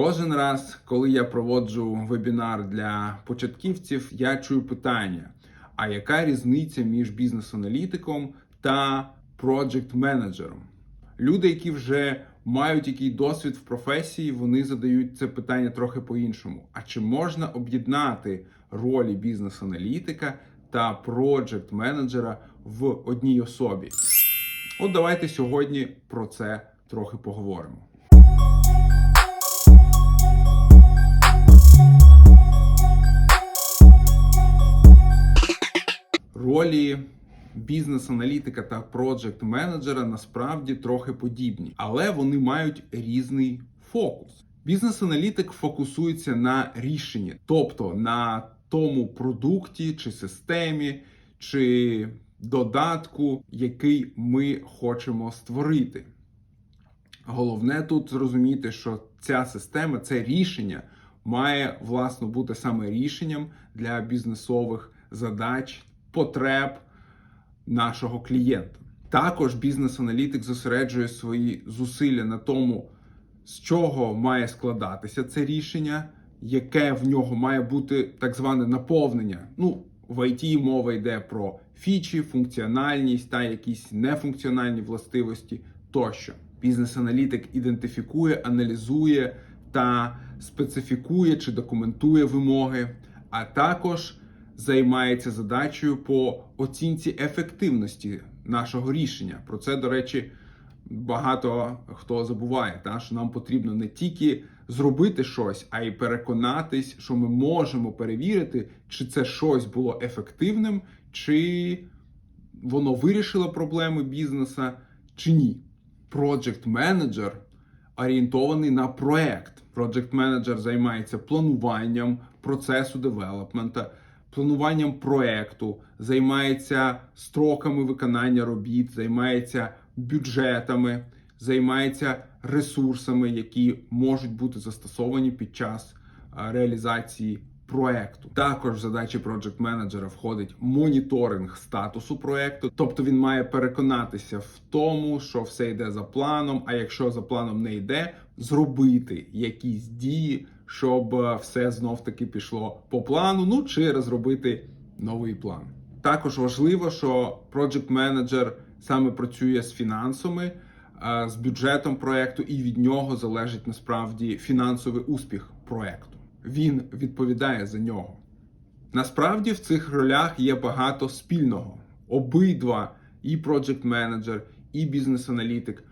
Кожен раз, коли я проводжу вебінар для початківців, я чую питання: а яка різниця між бізнес-аналітиком та проджект-менеджером? Люди, які вже мають який досвід в професії, вони задають це питання трохи по-іншому. А чи можна об'єднати ролі бізнес-аналітика та проджект-менеджера в одній особі? От давайте сьогодні про це трохи поговоримо. Ролі бізнес-аналітика та проджект-менеджера насправді трохи подібні, але вони мають різний фокус. Бізнес-аналітик фокусується на рішенні, тобто на тому продукті чи системі, чи додатку, який ми хочемо створити. Головне тут зрозуміти, що ця система, це рішення має власно бути саме рішенням для бізнесових задач, потреб нашого клієнта. Також бізнес-аналітик зосереджує свої зусилля на тому, з чого має складатися це рішення, яке в нього має бути так зване наповнення. Ну, в IT мова йде про фічі, функціональність та якісь нефункціональні властивості тощо. Бізнес-аналітик ідентифікує, аналізує та специфікує чи документує вимоги, а також займається задачею по оцінці ефективності нашого рішення. Про це, до речі, багато хто забуває, та що нам потрібно не тільки зробити щось, а й переконатись, що ми можемо перевірити, чи це щось було ефективним, чи воно вирішило проблеми бізнеса, чи ні. Project менеджер орієнтований на проект. Project менеджер займається плануванням процесу девелопмента, плануванням проекту, займається строками виконання робіт, займається бюджетами, займається ресурсами, які можуть бути застосовані під час реалізації проекту. Також в задачі project менеджера входить моніторинг статусу проекту, тобто він має переконатися в тому, що все йде за планом. А якщо за планом не йде, зробити якісь дії, щоб е, все знов таки пішло по плану. Ну чи розробити новий план. Також важливо, що project менеджер саме працює з фінансами, е, з бюджетом проекту, і від нього залежить насправді фінансовий успіх проекту. Він відповідає за нього. Насправді в цих ролях є багато спільного. Обидва, і project менеджер, і бізнес-аналітик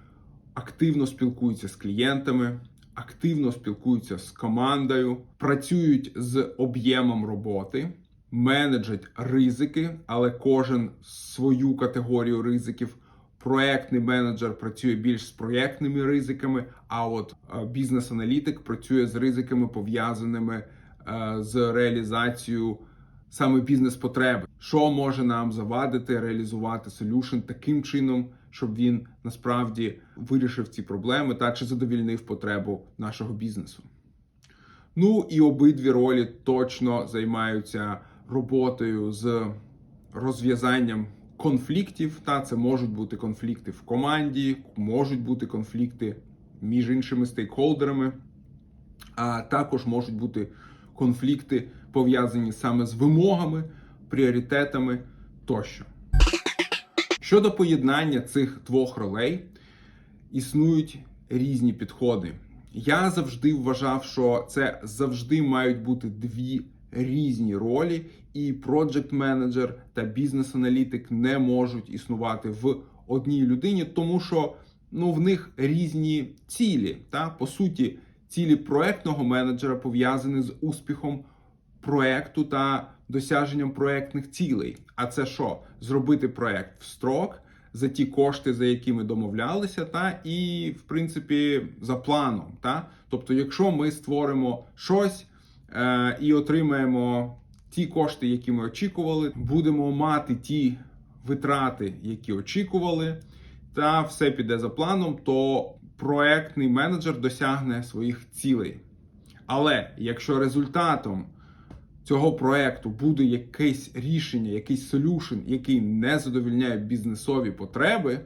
активно спілкуються з клієнтами, активно спілкуються з командою, працюють з об'ємом роботи, менеджать ризики, але кожен свою категорію ризиків. Проектний менеджер працює більш з проєктними ризиками, а от е, бізнес-аналітик працює з ризиками, пов'язаними е, з реалізацією саме бізнес-потреби, що може нам завадити реалізувати солюшн таким чином, щоб він насправді вирішив ці проблеми та чи задовільнив потребу нашого бізнесу. Ну і обидві ролі точно займаються роботою з розв'язанням конфліктів. Та це можуть бути конфлікти в команді, можуть бути конфлікти між іншими стейкхолдерами, а також можуть бути конфлікти пов'язані саме з вимогами, пріоритетами тощо. Щодо поєднання цих двох ролей, існують різні підходи. Я завжди вважав, що це завжди мають бути дві різні ролі, і project менеджер та бізнес-аналітик не можуть існувати в одній людині, тому що ну, в них різні цілі. Та по суті, цілі проектного менеджера пов'язані з успіхом проекту та досяженням проектних цілей. А це що? Зробити проект в строк за ті кошти, за які ми домовлялися, та і в принципі за планом. Та? Тобто, якщо ми створимо щось е, і отримаємо ті кошти, які ми очікували, будемо мати ті витрати, які очікували, та все піде за планом, то проектний менеджер досягне своїх цілей. Але якщо результатом цього проекту буде якесь рішення, якийсь солюшн, який не задовільняє бізнесові потреби,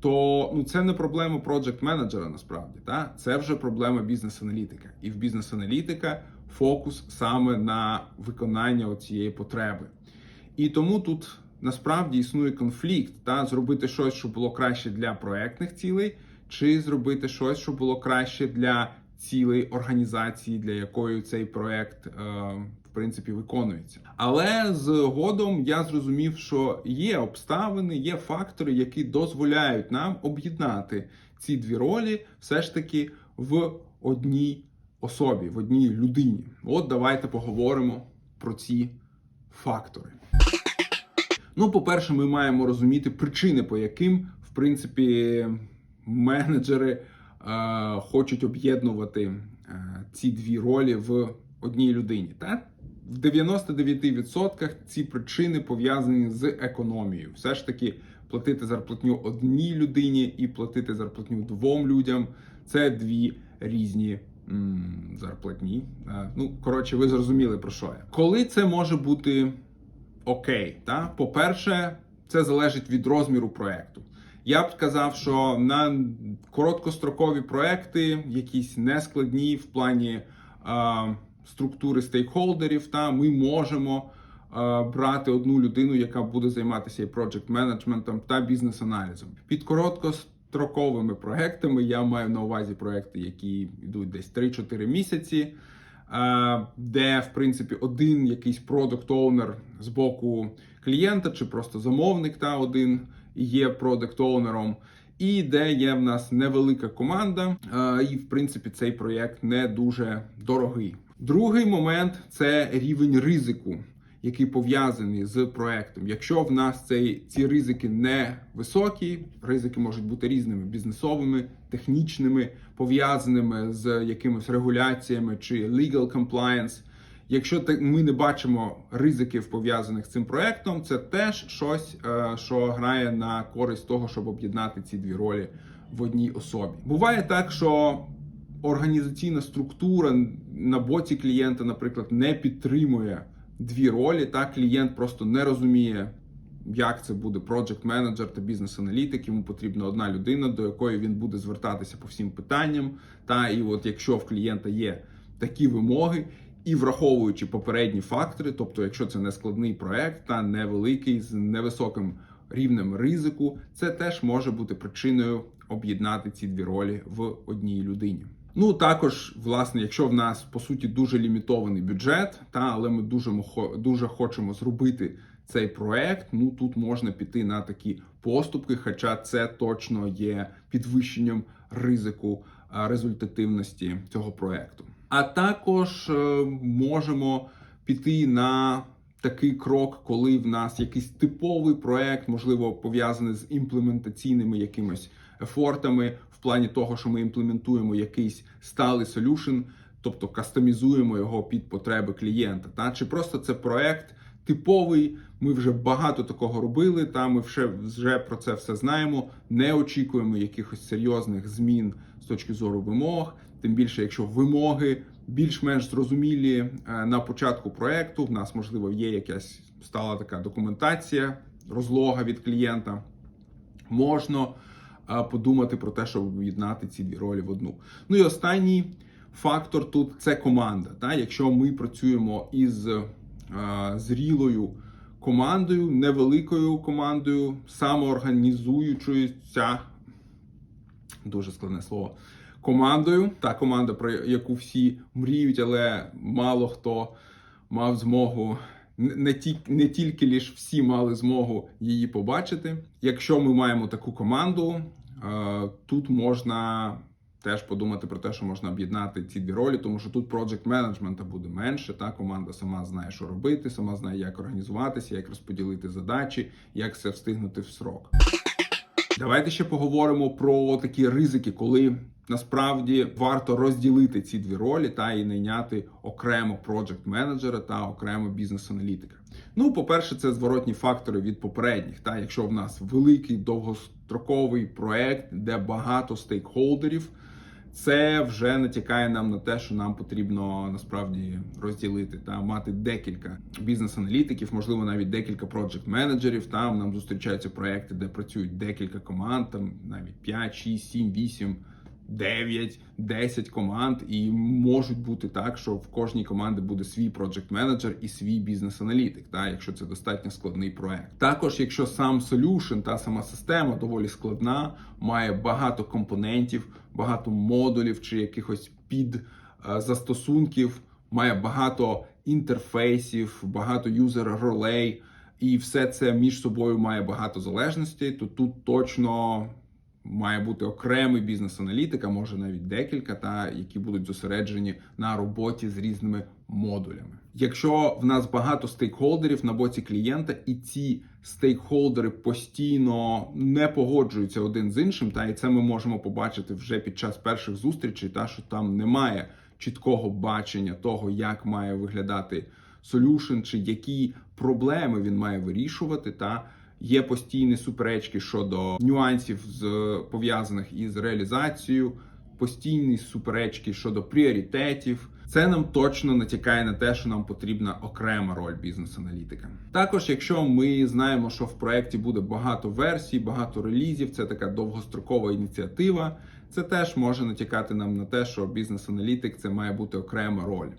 то ну це не проблема project менеджера насправді. Та? Це вже проблема бізнес-аналітика. І в бізнес-аналітика фокус саме на виконання цієї потреби. І тому тут насправді існує конфлікт та зробити щось, щоб було краще для проектних цілей, чи зробити щось, щоб було краще для цілей організації, для якої цей проект. Е, принципі виконується. Але згодом я зрозумів, що є обставини, є фактори, які дозволяють нам об'єднати ці дві ролі все ж таки в одній особі, в одній людині. От давайте поговоримо про ці фактори. Ну, по-перше, ми маємо розуміти причини, по яким, в принципі, менеджери е, хочуть об'єднувати е, ці дві ролі в одній людині. Так? В 99% ці причини пов'язані з економією. Все ж таки, платити зарплатню одній людині і платити зарплатню двом людям це дві різні зарплатні. Е, Ну, коротше, ви зрозуміли про що я. Коли це може бути окей? Та? По-перше, це залежить від розміру проекту. Я б сказав, що на короткострокові проекти, якісь нескладні в плані. Е, структури стейкхолдерів, та ми можемо е, брати одну людину, яка буде займатися і project менеджментом та бізнес-аналізом. Під короткостроковими проектами я маю на увазі проекти, які йдуть десь 3-4 місяці. е, Де, в принципі, один якийсь продукт оунер з боку клієнта, чи просто замовник, та один є продукт оунером і де є в нас невелика команда, е, і в принципі цей проєкт не дуже дорогий. Другий момент це рівень ризику, який пов'язаний з проектом. Якщо в нас цей ці ризики не високі, ризики можуть бути різними бізнесовими, технічними, пов'язаними з якимись регуляціями чи legal compliance. Якщо ми не бачимо ризиків пов'язаних з цим проектом, це теж щось, е, що грає на користь того, щоб об'єднати ці дві ролі в одній особі. Буває так, що організаційна структура на боці клієнта, наприклад, не підтримує дві ролі. Та клієнт просто не розуміє. Як це буде project менеджер та бізнес-аналітик, йому потрібна одна людина, до якої він буде звертатися по всім питанням. Та і от якщо в клієнта є такі вимоги, і враховуючи попередні фактори, тобто, якщо це не складний проект та невеликий з невисоким рівнем ризику, це теж може бути причиною об'єднати ці дві ролі в одній людині. Ну також, власне, якщо в нас по суті дуже лімітований бюджет, та але ми дуже дуже хочемо зробити цей проект. Ну тут можна піти на такі поступки, хоча це точно є підвищенням ризику результативності цього проекту. А також е, можемо піти на такий крок, коли в нас якийсь типовий проект, можливо, пов'язаний з імплементаційними якимись ефортами, плані того, що ми імплементуємо якийсь сталий солюшн, тобто кастомізуємо його під потреби клієнта. Та чи просто це проект типовий? Ми вже багато такого робили. Та ми вже, вже про це все знаємо. Не очікуємо якихось серйозних змін з точки зору вимог. Тим більше, якщо вимоги більш-менш зрозумілі е, на початку проекту, в нас можливо є якась стала така документація, розлога від клієнта. Можна подумати про те, щоб об'єднати ці дві ролі в одну. Ну і останній фактор тут це команда. Та? Якщо ми працюємо із е, зрілою командою, невеликою командою, самоорганізуючоюся, дуже складне слово командою. Та команда, про яку всі мріють, але мало хто мав змогу. Не ті, не тільки лиш всі мали змогу її побачити. Якщо ми маємо таку команду, е, тут можна теж подумати про те, що можна об'єднати ці дві ролі, тому що тут project менеджмента буде менше. Та команда сама знає, що робити, сама знає, як організуватися, як розподілити задачі, як все встигнути в срок. Давайте ще поговоримо про такі ризики, коли насправді варто розділити ці дві ролі та і найняти окремо проджект менеджера та окремо бізнес-аналітика. Ну, по-перше, це зворотні фактори від попередніх. Та якщо в нас великий довгостроковий проект, де багато стейкхолдерів, Це вже натякає нам на те, що нам потрібно насправді розділити та мати декілька бізнес-аналітиків, можливо, навіть декілька проджект менеджерів. Там нам зустрічаються проекти, де працюють декілька команд, там навіть 5, 6, 7, 8, 9, 10 команд, і можуть бути так, що в кожній команді буде свій проджект менеджер і свій бізнес-аналітик, та якщо це достатньо складний проект. Також, якщо сам solution, та сама система доволі складна, має багато компонентів, багато модулів чи якихось під е, застосунків, має багато інтерфейсів, багато юзер ролей, і все це між собою має багато залежностей, то тут точно має бути окремий бізнес-аналітик, а може навіть декілька, та які будуть зосереджені на роботі з різними модулями. Якщо в нас багато стейкхолдерів на боці клієнта, і ці стейкхолдери постійно не погоджуються один з іншим, та і це ми можемо побачити вже під час перших зустрічей, та що там немає чіткого бачення того, як має виглядати solution, чи які проблеми він має вирішувати, та є постійні суперечки щодо нюансів з пов'язаних із реалізацією, постійні суперечки щодо пріоритетів. Це нам точно натякає на те, що нам потрібна окрема роль бізнес-аналітика. Також, якщо ми знаємо, що в проєкті буде багато версій, багато релізів, це така довгострокова ініціатива. Це теж може натякати нам на те, що бізнес-аналітик це має бути окрема роль.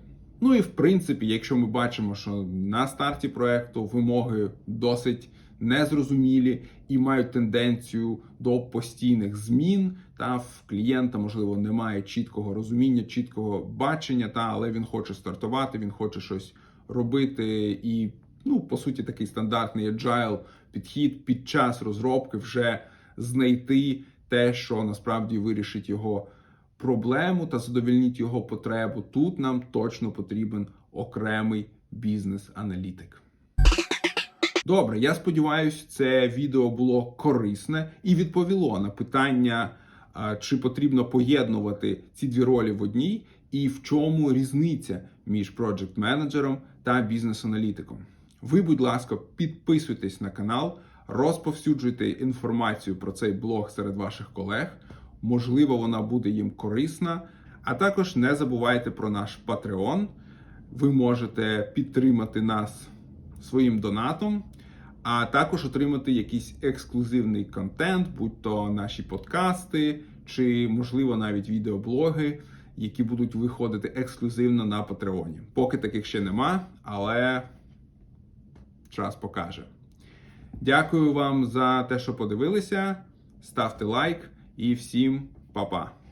Ну і в принципі, якщо ми бачимо, що на старті проекту вимоги досить незрозумілі і мають тенденцію до постійних змін, та в клієнта можливо немає чіткого розуміння, чіткого бачення, та але він хоче стартувати, він хоче щось робити, і ну по суті такий стандартний agile підхід під час розробки вже знайти те, що насправді вирішить його проблему та задовільніть його потребу. Тут нам точно потрібен окремий бізнес-аналітик. Добре, я сподіваюся, це відео було корисне і відповіло на питання, чи потрібно поєднувати ці дві ролі в одній, і в чому різниця між проджект менеджером та бізнес-аналітиком. Ви, будь ласка, підписуйтесь на канал, розповсюджуйте інформацію про цей блог серед ваших колег. Можливо, вона буде їм корисна. А також не забувайте про наш Patreon. Ви можете підтримати нас своїм донатом, а також отримати якийсь ексклюзивний контент, будь то наші подкасти, чи, можливо, навіть відеоблоги, які будуть виходити ексклюзивно на Патреоні. Поки таких ще нема, але час покаже. Дякую вам за те, що подивилися. Ставте лайк і всім па-па!